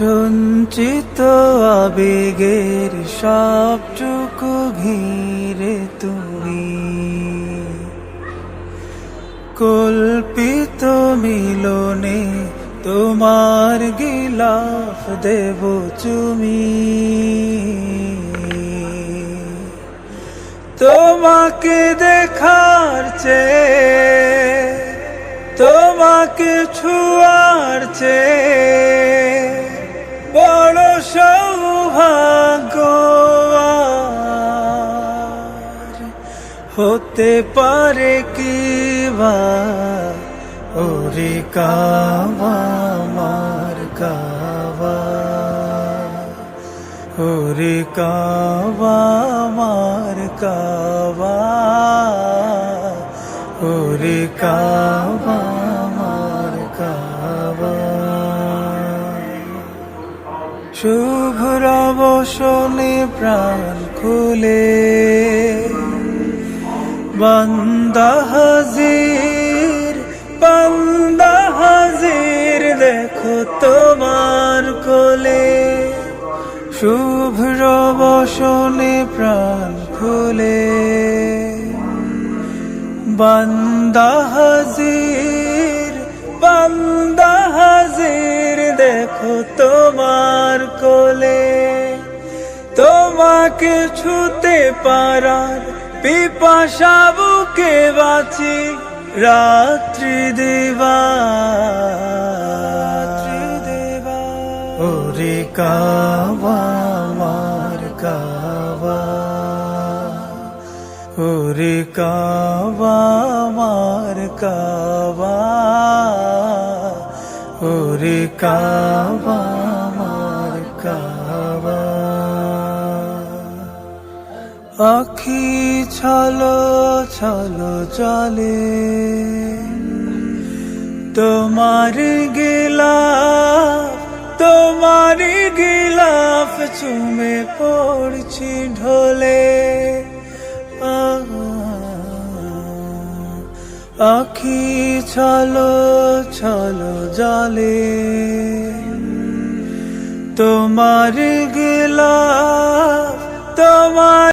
সঞ্চিত আবেগের সবটুকু ঘিরে তুমি। কল্পিত মিলনে তোমার গিলাফ দেব তুমি। তোমাকে দেখার চেয়ে, তোমাকে ছুয়ার চেয়ে হতে পারে কি বা? ওরে কাবা মার কাবা। ওরে কাবা মার কাবা। ওরে কাবা মার কাবা। শুভ্র বসনে প্রাণ খুলে বান্দা হাজির বান্দা হাজির, দেখো তোমার কোলে। শুভ্র বসনে প্রাণ খুলে। বান্দা হাজির বান্দা হাজির, দেখো তোমার কোলে। তোমাকে ছুতে পারার পিপাসা বুকে বাঁচি রাত্রি দেবা। ওরে কাবা মার কাবা। ওরে কাবা মার কাবা। ওরে কাবা আখি ছলো ছলো চলে তোমার গিলাফ তোমার গিলাফ চুমে পড়ছি ঢোলে। আখি ছলো ছলো জলে। তোমার গিলাফ, তোমার